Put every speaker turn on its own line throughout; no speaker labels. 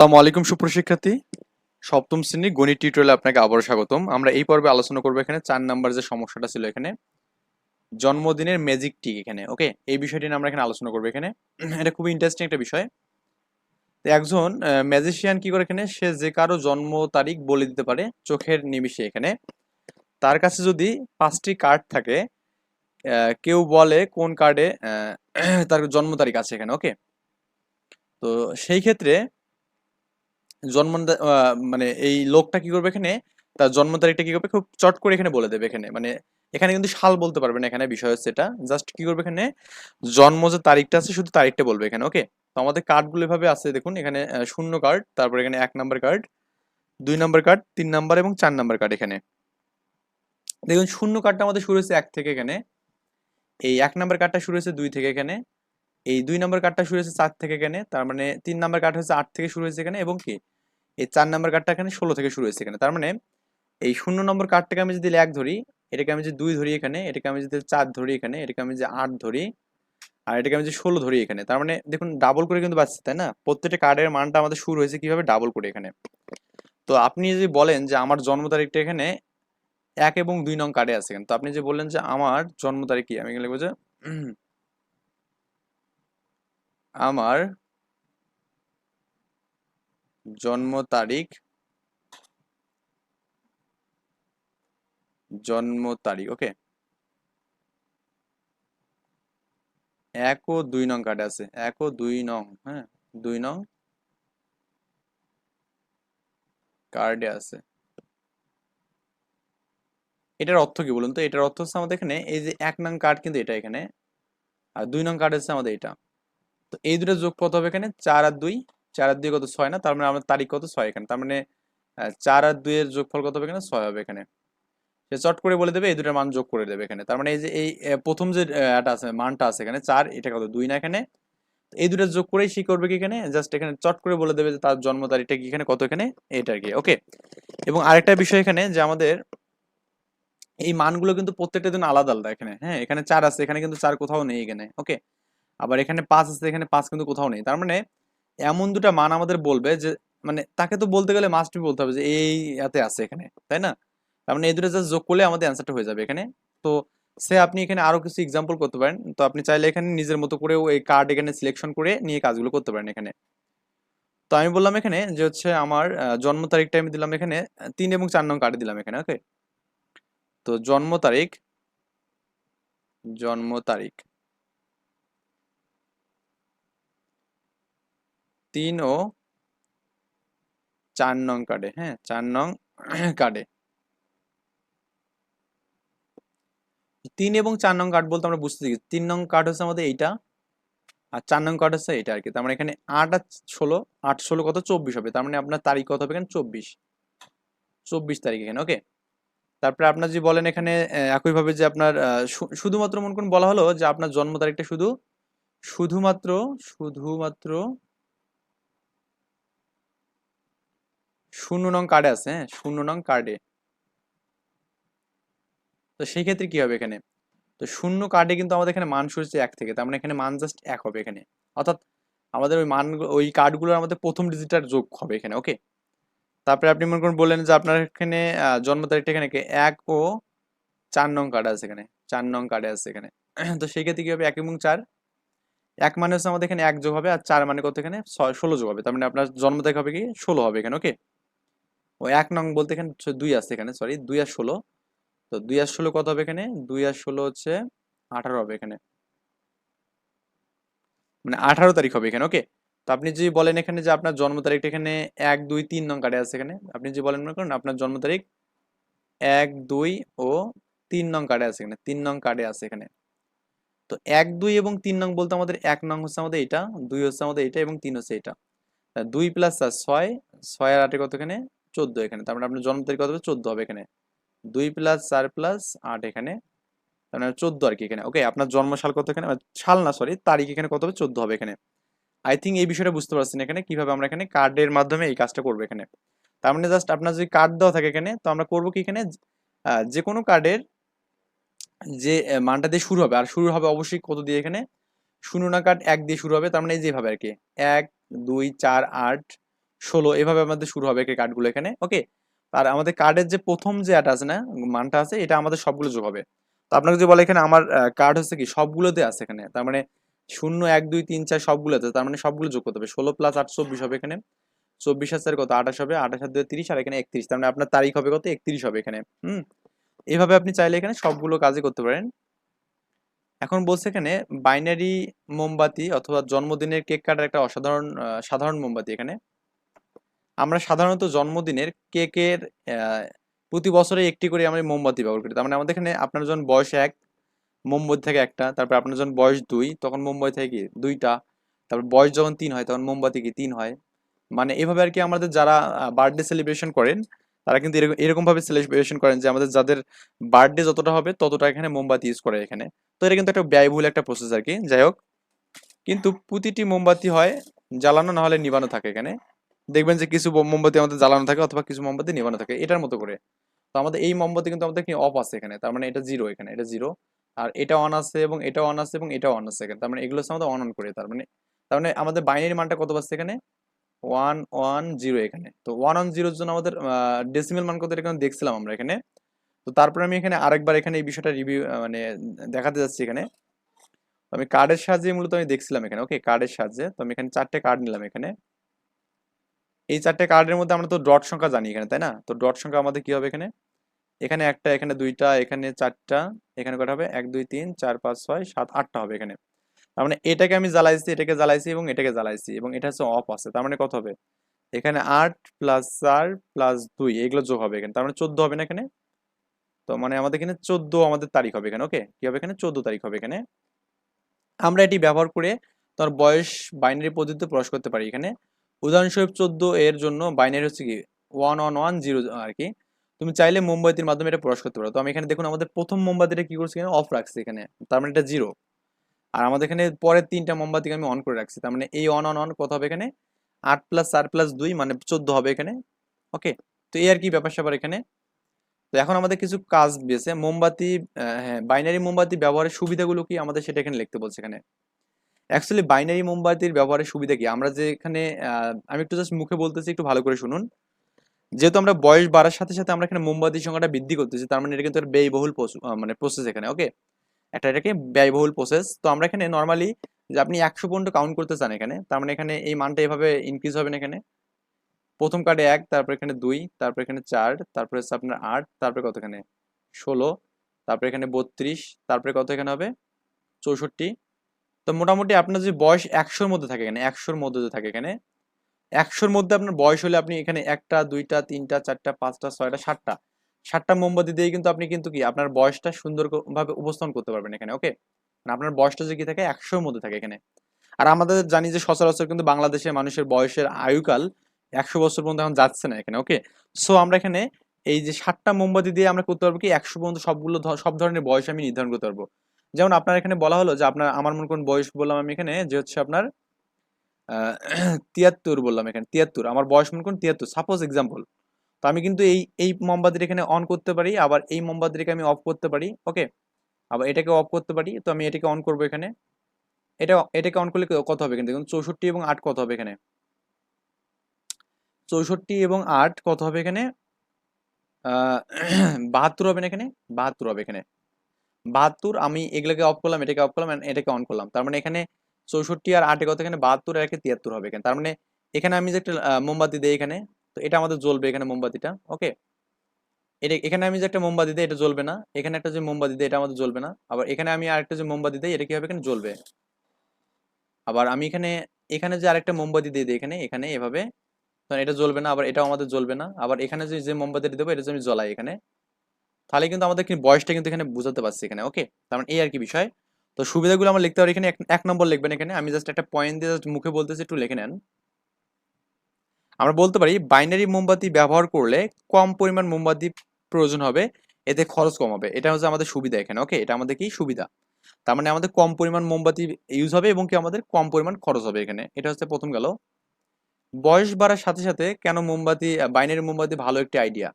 আলাইকুম সুপ্রশিক্ষার্থী সপ্তম শ্রেণির গণিত টিউটোরিয়ালে আপনাকে আবারও স্বাগতম। আমরা এই পর্বে আলোচনা করব এখানে চার নাম্বার যে সমস্যাটা ছিল এখানে। জন্মদিনের ম্যাজিক টিক এখানে ওকে এই বিষয়টি নিয়ে আমরা এখানে আলোচনা করব এখানে। এটা খুবই ইন্টারেস্টিং একটা বিষয়। একজন ম্যাজিশিয়ান কি করে এখানে? সে যে কারও জন্ম তারিখ বলে দিতে পারে চোখের নিমিষে এখানে। তার কাছে যদি পাঁচটি কার্ড থাকে কেউ বলে কোন কার্ডে তার জন্ম তারিখ আছে এখানে ওকে তো সেই ক্ষেত্রে জন্ম মানে এই লোকটা কি করবে এখানে? তার জন্ম তারিখটা কি করবে? খুব চট করে এখানে বলে দেবে এখানে। মানে এখানে কিন্তু সাল বলতে পারবে না এখানে বিষয় হচ্ছে এটা। জাস্ট কি করবে এখানে? জন্ম যে তারিখটা আছে শুধু তারিখটা বলবে এখানে ওকে তো আমাদের কার্ডগুলো এভাবে আছে দেখুন, এখানে শূন্য কার্ড তারপর এখানে এক নাম্বার কার্ড দুই নাম্বার কার্ড তিন নাম্বার এবং চার নাম্বার কার্ড এখানে। দেখুন, শূন্য কার্ডটা আমাদের শুরু হয়েছে এক থেকে এখানে। এই এক নাম্বার কার্ডটা শুরু হয়েছে দুই থেকে এখানে। এই দুই নাম্বার কার্ডটা শুরু হয়েছে চার থেকে এখানে। তার মানে তিন নাম্বার কার্ড হচ্ছে আট থেকে শুরু হয়েছে এখানে এবং কি? এই চার নম্বর কার্ডটা এখানে ষোলো থেকে শুরু হয়েছে এখানে। তার মানে এই শূন্য নম্বর কার্ডটাকে আমি যদি এক ধরি, এটাকে আমি যদি দুই ধরি এখানে, এটাকে আমি যদি চার ধরি এখানে, এটাকে আমি যে আট ধরি, আর এটাকে আমি যে ষোলো ধরি এখানে। তার মানে দেখুন ডাবল করে কিন্তু পাচ্ছি তাই না? প্রত্যেকটা কার্ডের মানটা আমাদের শুরু হয়েছে কীভাবে? ডাবল করে এখানে। তো আপনি যদি বলেন যে আমার জন্ম তারিখটা এখানে এক এবং দুই নং কার্ডে আছে এখানে, তো আপনি যে বললেন যে আমার জন্ম তারিখ কি? আমি লিখব যে, আমার জন্ম তারিখ জন্ম তারিখ ওকে এক ও দুই নং কার্ডে আছে। এক ও দুই নং হ্যাঁ? দুই নং কার্ডে আছে। এটার অর্থ কি বলুন তো? এটার অর্থ হচ্ছে আমাদের এখানে এই যে এক নং কার্ড কিন্তু এটা এখানে, আর দুই নং কার্ড হচ্ছে আমাদের এটা। তো এই দুটো যোগ কত হবে এখানে চার আর দুই চার আর দুই কত ছয় না? তার মানে আমাদের তারিখ কত? ছয় এখানে। তার মানে চার আর দুই এর যোগফল কত হবে এখানে? ছয় হবে এখানে। সে চট করে বলে দেবে, এই দুটোর মান যোগ করে দেবে এখানে। তার মানে এই যে, এই প্রথম যে এটা আছে, মানটা আছে এখানে, চার, এটা কত? দুই না এখানে? এই দুটো যোগ করেই সে করবে কি এখানে? জাস্ট এখানে চট করে বলে দেবে যে তার জন্ম তারিখটা কি এখানে, কত এখানে? এটা আর কি, ওকে? এবং আরেকটা বিষয় এখানে যে আমাদের এই মানগুলো কিন্তু প্রত্যেকটা দিন আলাদা আলাদা এখানে। হ্যাঁ এখানে চার আছে, এখানে কিন্তু চার কোথাও নেই এখানে, ওকে? আবার এখানে পাঁচ আছে, এখানে পাঁচ কিন্তু কোথাও নেই। তার মানে এমন দুটা মান আমাদের বলবে যে মানে তাকে তো বলতে গেলে মাস্ট বি বলতে হবে যে, এই এতে আছে এখানে, তাই না? তার মানে এই দুটো জাস্ট যোগ করলে আমাদের অ্যান্সারটা হয়ে যাবে এখানে। তো সে আপনি এখানে আরও কিছু এক্সাম্পল করতে পারেন। তো আপনি চাইলে এখানে নিজের মতো করেও এই কার্ড এখানে সিলেকশন করে নিয়ে কাজগুলো করতে পারেন এখানে। তো আমি বললাম এখানে যে হচ্ছে আমার জন্ম তারিখটা আমি দিলাম এখানে তিন এবং চার নং কার্ডে দিলাম এখানে ওকে তো জন্ম তারিখ জন্ম তারিখ। তিন ও চার নং কার্ডে হ্যাঁ চার নং কার্ডে। তিন এবং চার নং কার্ড বলতে আমরা বুঝতে শিখি তিন নং কার্ড হচ্ছে আমাদের এইটা আর চার নং কার্ড হচ্ছে এইটা আর কি। তার মানে এখানে আট আর ষোলো, আট ষোলো কত? চব্বিশ হবে। তার মানে আপনার তারিখ কত হবে এখানে? চব্বিশ। চব্বিশ তারিখ এখানে ওকে তারপরে আপনার যদি বলেন এখানে একইভাবে যে আপনার শুধুমাত্র মনে করুন বলা হলো যে আপনার জন্ম তারিখটা শুধু, শুধুমাত্র শুধুমাত্র শূন্য নং কার্ডে আছে হ্যাঁ? শূন্য নং কার্ডে তো সেই ক্ষেত্রে কি হবে এখানে? তো শূন্য কার্ডে কিন্তু আমাদের এখানে মান শুরু এক থেকে, তার মানে এখানে মান জাস্ট এক হবে এখানে। অর্থাৎ আমাদের ওই মান ওই কার্ডগুলোর আমাদের প্রথম ডিজিটার যোগ হবে এখানে ওকে তারপরে আপনি মনে করুন বললেন যে আপনার এখানে জন্ম তারিখটা এখানে এক ও চার নং কার্ড আছে এখানে, চার নং কার্ডে আছে এখানে। তো সেই ক্ষেত্রে কি হবে? এক এবং চার। এক মানে হচ্ছে আমাদের এখানে এক যোগ হবে আর চার মানে কত এখানে? ছয়, ষোলো যোগ হবে, তার মানে আপনার জন্ম তারিখ হবে কি? ষোলো হবে এখানে ওকে ও এক নং বলতে এখানে দুই আছে এখানে সরি দুই আর ষোলো। তো দুই আর ষোলো কত হবে এখানে? দুই আর ষোলো হচ্ছে আঠারো হবে এখানে। মানে আঠারো তারিখ হবে এখানে ওকে তো আপনি যদি বলেন এখানে যে আপনার জন্ম তারিখটা এখানে এক, দুই, তিন নং কার্ডে আছে এখানে, আপনি যদি বলেন মনে করেন আপনার জন্ম তারিখ এক, দুই ও তিন নং কার্ডে আছে এখানে, তিন নং কার্ডে আছে এখানে। তো এক, দুই এবং তিন নং বলতে আমাদের এক নং হচ্ছে আমাদের এটা দুই হচ্ছে আমাদের এটা এবং তিন হচ্ছে এটা দুই প্লাস ছয় ছয় আর আটে কত এখানে? চোদ্দ এখানে। তার মানে আপনার জন্ম তারিখ কত হবে? চোদ্দ হবে এখানে। দুই প্লাস চার প্লাস আট এখানে। তার মানে চোদ্দ আর কি এখানে। ওকে আপনার জন্ম সাল কত এখানে? সাল না সরি তারিখ এখানে কত হবে? চোদ্দ হবে এখানে। আই থিঙ্ক এই বিষয়টা বুঝতে পারছেন এখানে। কীভাবে আমরা এখানে কার্ডের মাধ্যমে এই কাজটা করব এখানে। তার মানে জাস্ট আপনার যদি কার্ড দেওয়া থাকে এখানে, তো আমরা করব কি এখানে? যে কোনো কার্ডের যে মানটা দিয়ে শুরু হবে। আর শুরু হবে অবশ্যই কত দিয়ে এখানে? শূন্য না কার্ড এক দিয়ে শুরু হবে। তার মানে এই যেভাবে আর কি। এক, দুই, চার, আট ষোলো, এভাবে আমাদের শুরু হবে কার্ডগুলো এখানে ওকে আর আমাদের কার্ডের যে প্রথম যে অ্যাড আছে না, মানটা আছে, এটা আমাদের সবগুলো যোগ হবে। তো আপনাকে যদি বলে এখানে আমার কার্ড হচ্ছে কি, সবগুলোতে আছে এখানে, তার মানে শূন্য, এক, দুই, তিন, চার সবগুলোতে, তার মানে সবগুলো যোগ করতে হবে। ষোলো প্লাস আট, চব্বিশ হবে এখানে। চব্বিশ হাজার কত? আঠাশ হবে, আঠাশ হাজার তিরিশ, আর এখানে একত্রিশ, তার মানে আপনার তারিখ হবে কত? একত্রিশ হবে এখানে, হুম? এভাবে আপনি চাইলে এখানে সবগুলো কাজই করতে পারেন। এখন বলছে এখানে বাইনারি মোমবাতি অথবা জন্মদিনের কেক কাটার একটা অসাধারণ সাধারণ মোমবাতি এখানে। আমরা সাধারণত জন্মদিনের কেকের প্রতি বছরে একটি করে আমরা মোমবাতি ব্যবহার করি। তার মানে আমাদের এখানে আপনার যখন বয়স এক, মোমবাতি থাকে একটা, তারপর আপনার যখন বয়স দুই, তখন মোমবাতি থাকে দুইটা, তারপর বয়স যখন তিন হয়, তখন মোমবাতি কি? তিন হয়। মানে এভাবে আর কি আমাদের যারা বার্থডে সেলিব্রেশন করেন, তারা কিন্তু এরকম, এরকমভাবে সেলিব্রেশন করেন যে আমাদের যাদের বার্থডে যতটা হবে, ততটা এখানে মোমবাতি ইউজ করে এখানে। তো এটা কিন্তু একটা ব্যয়বহুল একটা প্রসেস আর কি। যাই হোক, কিন্তু প্রতিটি মোমবাতি হয়, জ্বালানো না হলে নিবানো থাকে এখানে। দেখবেন যে কিছু মোমবাতি আমাদের জ্বালানো থাকে অথবা কিছু মোমবাতি নিবানো থাকে, এটার মতো করে। তো আমাদের এই মোমবাতি কিন্তু আমাদের কি অফ আছে এখানে, তার মানে এটা জিরো এখানে, এটা জিরো আর এটা অন আছে এবং এটা অন আছে এবং এটা অন আছে এখানে, তার মানে এগুলো আমাদের অন অন করে, তার মানে তার মানে আমাদের বাইনারি মানটা কত পাচ্ছে এখানে? ওয়ান ওয়ান জিরো এখানে। তো ওয়ান ওয়ান জিরোর জন্য আমাদের ডেসিমেল মান কত এখানে দেখছিলাম আমরা এখানে। তো তারপরে আমি এখানে আরেকবার এখানে এই বিষয়টা রিভিউ মানে দেখাতে যাচ্ছি এখানে। আমি কার্ডের সাহায্যে মূলত আমি দেখছিলাম এখানে ওকে কার্ডের সাহায্যে। তো আমি এখানে চারটে কার্ড নিলাম এখানে। এই চারটে কার্ডের মধ্যে আমরা তো ডট সংখ্যা জানি এখানে, তাই না? তো ডট সংখ্যা আমাদের কি হবে এখানে? এখানে একটা, এখানে দুইটা, এখানে চারটা, এখানে কটা হবে? এক, দুই, তিন, চার, পাঁচ, ছয়, সাত, আটটা হবে এখানে। তার মানে এটাকে আমি জ্বালাইছি, এটাকে জ্বালাইছি এবং এটাকে জ্বালাইছি এবং এটা হচ্ছে অফ আছে। তার মানে কত হবে? এখানে আট প্লাস চার প্লাস দুই, এগুলো যোগ হবে এখানে। তার মানে চোদ্দ হবে না এখানে? তো মানে আমাদের এখানে চোদ্দ আমাদের তারিখ হবে এখানে ওকে কি হবে এখানে? চোদ্দ তারিখ হবে এখানে। আমরা এটি ব্যবহার করে তার বয়স বাইনারি পদ্ধতিতে প্রকাশ করতে পারি এখানে। উদাহরণস্বরূপ চোদ্দ এর জন্য বাইনারি হচ্ছে কি ওয়ান ওয়ান ওয়ান জিরো আর কি তুমি চাইলে মোমবাতির মাধ্যমে এটা প্রকাশ করতে পারো। তো আমি এখানে দেখুন, আমাদের প্রথম মোমবাতিটা কি করছি এখানে? অফ রাখছি এখানে। তার মানে এটা জিরো আর আমাদের এখানে পরের তিনটা মোমবাতিকে আমি অন করে রাখছি। তার মানে এই অন অন অন কত হবে এখানে? আট প্লাস চার প্লাস দুই মানে চোদ্দ হবে এখানে। ওকে তো এই আর কি ব্যাপার স্যাপার এখানে। তো এখন আমাদের কিছু কাজ দিয়েছে। মোমবাতি হ্যাঁ বাইনারি মোমবাতি ব্যবহারের সুবিধাগুলো কি আমাদের সেটা এখানে লিখতে বলছে এখানে। অ্যাকচুয়ালি বাইনারি মোমবাতির ব্যবহারের সুবিধা কি? আমরা যে এখানে আমি একটু জাস্ট মুখে বলতেছি, একটু ভালো করে শুনুন। যেহেতু আমরা বয়স বাড়ার সাথে সাথে আমরা এখানে মোমবাতির সংখ্যাটা বৃদ্ধি করতেছি, তার মানে এটা কিন্তু ব্যয়বহুল মানে প্রসেস এখানে ওকে একটা এটাকে ব্যয়বহুল প্রসেস তো আমরা এখানে নর্মালি যে আপনি একশো পর্যন্ত কাউন্ট করতে চান এখানে, তার মানে এখানে এই মানটা এভাবে ইনক্রিজ হবে না এখানে। প্রথম কার্ডে এক, তারপর এখানে দুই, তারপর এখানে চার, তারপরে হচ্ছে আপনার আট, তারপরে কত এখানে? ষোলো, তারপরে এখানে বত্রিশ, তারপরে কত এখানে হবে? চৌষট্টি তো মোটামুটি আপনার যে বয়স একশোর মধ্যে থাকে এখানে, একশোর মধ্যে থাকে এখানে, একশোর মধ্যে আপনার বয়স হলে আপনি এখানে একটা, দুইটা, তিনটা, চারটা, পাঁচটা, ছয়টা, সাতটা সাতটা মোমবাতি দিয়ে কিন্তু আপনি কিন্তু কি, আপনার বয়সটা সুন্দরভাবে উপস্থাপন করতে পারবেন এখানে ওকে মানে আপনার বয়সটা যে কি থাকে একশোর মধ্যে থাকে এখানে। আর আমাদের জানি যে সচরাচর কিন্তু বাংলাদেশের মানুষের বয়সের আয়ুকাল একশো বছর পর্যন্ত এখন যাচ্ছে না এখানে ওকে সো আমরা এখানে এই যে সাতটা মোমবাতি দিয়ে আমরা করতে পারব কি, একশো পর্যন্ত সবগুলো সব ধরনের বয়স আমি নির্ধারণ করতে পারব। যেমন আপনার এখানে বলা হলো যে আপনার, আমার মনে কোন বয়স বললাম আমি এখানে, যে হচ্ছে আপনার তিয়াত্তর বললাম এখানে, তিয়াত্তর। আমার বয়স মনে করুন তিয়াত্তর সাপোজ এক্সাম্পল তো আমি কিন্তু এই এই মোমবাতির এখানে অন করতে পারি, আবার এই মোমবাতিটাকে আমি অফ করতে পারি ওকে আবার এটাকে অফ করতে পারি, তো আমি এটাকে অন করব এখানে। এটা, এটাকে অন করলে কত হবে এখানে? দেখুন, চৌষট্টি এবং আট কত হবে এখানে? চৌষট্টি এবং আট কত হবে এখানে? বাহাত্তর হবে না এখানে? বাহাত্তর হবে এখানে। বাহাত্তর, আমি এগুলোকে অফ করলাম, এটাকে অফ করলাম এটাকে অন করলাম। তার মানে এখানে চৌষট্টি আর আটে কত এখানে বাহাত্তর আর তিয়াত্তর হবে এখানে। তার মানে এখানে আমি যে একটা মোমবাতি দিই এখানে, তো এটা আমাদের জ্বলবে এখানে মোমবাতিটা ওকে এটা, এখানে আমি যে একটা মোমবাতি দিই, এটা জ্বলবে না। এখানে একটা যে মোমবাতি দিই, এটা আমাদের জ্বলবে না। আবার এখানে আমি আরেকটা যে মোমবাতি দিই, এটা কি হবে এখানে জ্বলবে? আবার আমি এখানে এখানে যে আরেকটা মোমবাতি দিয়ে দিই এখানে এখানে এভাবে এটা জ্বলবে না, আবার এটাও আমাদের জ্বলবে না। আবার এখানে যে যে মোমবাতিটা দেবো, এটা আমি জ্বলাই এখানে। তাহলে কিন্তু আমাদের বয়সটা কিন্তু এখানে বুঝাতে পারছি এখানে ওকে তার মানে এই আর কি বিষয়। তো সুবিধাগুলো আমরা লিখতে পারি এখানে, এক নম্বর লিখবেন এখানে। আমি জাস্ট একটা পয়েন্ট দিয়ে জাস্ট মুখে বলতেছি, একটু লিখে নেন। আমরা বলতে পারি বাইনারি মোমবাতি ব্যবহার করলে কম পরিমাণ মোমবাতি প্রয়োজন হবে, এতে খরচ কম হবে। এটা হচ্ছে আমাদের সুবিধা এখানে ওকে এটা আমাদের কি? সুবিধা। তার মানে আমাদের কম পরিমাণ মোমবাতি ইউজ হবে এবং কি আমাদের কম পরিমাণ খরচ হবে এখানে। এটা হচ্ছে প্রথম গেল। বয়স বাড়ার সাথে সাথে কেন মোমবাতি বাইনারি মোমবাতি ভালো একটি আইডিয়া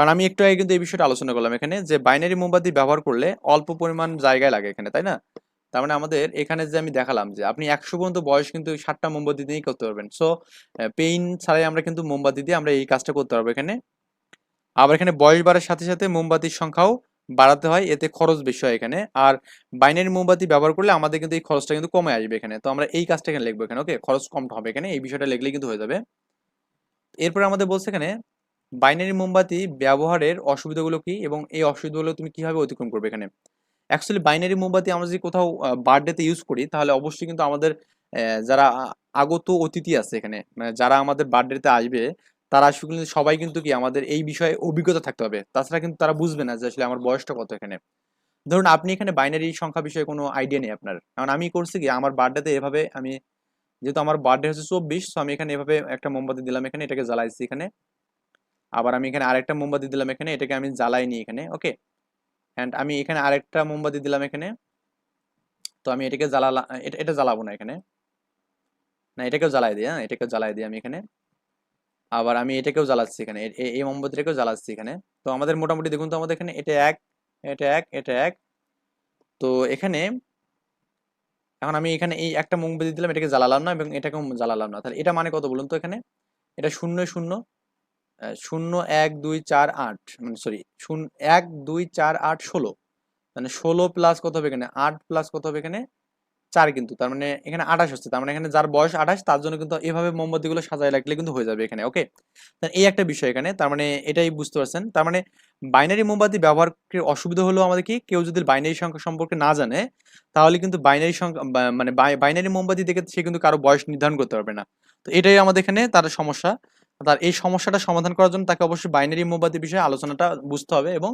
কারণ আমি একটু আগে কিন্তু এই বিষয়টা আলোচনা করলাম এখানে যে বাইনারি মোমবাতি ব্যবহার করলে অল্প পরিমাণ জায়গায় লাগে এখানে, তাই না? তার মানে আমাদের এখানে যে আমি দেখালাম যে আপনি একশো পর্যন্ত বয়স কিন্তু ষাটটা মোমবাতি দিয়েই করতে পারবেন। সো পেইন ছাড়াই আমরা কিন্তু মোমবাতি দিয়ে আমরা এই কাজটা করতে পারব এখানে। আবার এখানে বয়স বাড়ার সাথে সাথে মোমবাতির সংখ্যাও বাড়াতে হয়, এতে খরচ বেশি হয় এখানে। আর বাইনারি মোমবাতি ব্যবহার করলে আমাদের কিন্তু এই খরচটা কিন্তু কমে আসবে এখানে। তো আমরা এই কাজটা এখানে লিখব এখানে ওকে খরচ কম হবে এখানে, এই বিষয়টা লিখলেই কিন্তু হয়ে যাবে। এরপরে আমাদের বলছে এখানে বাইনারি মোমবাতি ব্যবহারের অসুবিধাগুলো কি এবং এই অসুবিধাগুলো তুমি কীভাবে অতিক্রম করবে এখানে? অ্যাকচুয়ালি বাইনারি মোমবাতি আমরা যদি কোথাও বার্থডেতে ইউজ করি, তাহলে অবশ্যই কিন্তু আমাদের যারা আগত অতিথি আছে এখানে মানে যারা আমাদের বার্থডেতে আসবে, তারা আসলে সবাই কিন্তু কি আমাদের এই বিষয়ে অভিজ্ঞতা থাকতে হবে। তাছাড়া কিন্তু তারা বুঝবে না যে আসলে আমার বয়সটা কত এখানে। ধরুন আপনি এখানে বাইনারি সংখ্যা বিষয়ে কোনো আইডিয়া নেই আপনার। কারণ আমি করছি কি, আমার বার্থডেতে এভাবে আমি, যেহেতু আমার বার্থডে হচ্ছে চব্বিশ তো আমি এখানে এভাবে একটা মোমবাতি দিলাম এখানে, এটাকে জ্বালাইছি এখানে। আবার আমি এখানে আরেকটা মোমবাতি দিলাম এখানে, এটাকে আমি জ্বালাই জ্বালাইনি এখানে ওকে অ্যান্ড আমি এখানে আরেকটা মোমবাতি দিলাম এখানে। তো আমি এটাকে জ্বালালাম এটা এটা জ্বালাবো না এখানে। না, এটাকেও জ্বালাই দিই হ্যাঁ এটাকেও জ্বালাই দিই আমি এখানে। আবার আমি এটাকেও জ্বালাচ্ছি এখানে এই মোমবাতিটাকেও জ্বালাচ্ছি এখানে। তো আমাদের মোটামুটি দেখুন তো আমাদের এখানে এটা এক এটা এক এটা এক। তো এখানে এখন আমি এখানে এই একটা মোমবাতি দিলাম, এটাকে জ্বালালাম না এবং এটাকেও জ্বালালাম না। তাহলে এটা মানে কত বলুন তো এখানে? এটা শূন্য শূন্য। শূন্য এক দুই চার আট মানে সরি শূন্য এক দুই চার আট ষোলো। মানে ষোলো প্লাস কত হবে এখানে? আট প্লাস কত হবে এখানে? চার কিন্তু, তার মানে এখানে আঠাশ হচ্ছে, তার মানে এখানে যার বয়স আঠাশ, তার জন্য কিন্তু এভাবে মোমবাতিগুলো সাজায় রাখলে কিন্তু হয়ে যাবে এখানে ওকে এই একটা বিষয় এখানে, তার মানে এটাই বুঝতে পারছেন, তার মানে বাইনারি মোমবাতি ব্যবহারের অসুবিধা হলো আমাদের কি, কেউ যদি বাইনারি সংখ্যা সম্পর্কে না জানে, তাহলে কিন্তু বাইনারি সংখ্যা মানে বাইনারি মোমবাতি দেখে সে কিন্তু কারও বয়স নির্ধারণ করতে পারবে না। তো এটাই আমাদের এখানে তার সমস্যা। তার এই সমস্যাটা সমাধান করার জন্য তাকে অবশ্যই বাইনারি মোবাদি বিষয়ে আলোচনাটা বুঝতে হবে এবং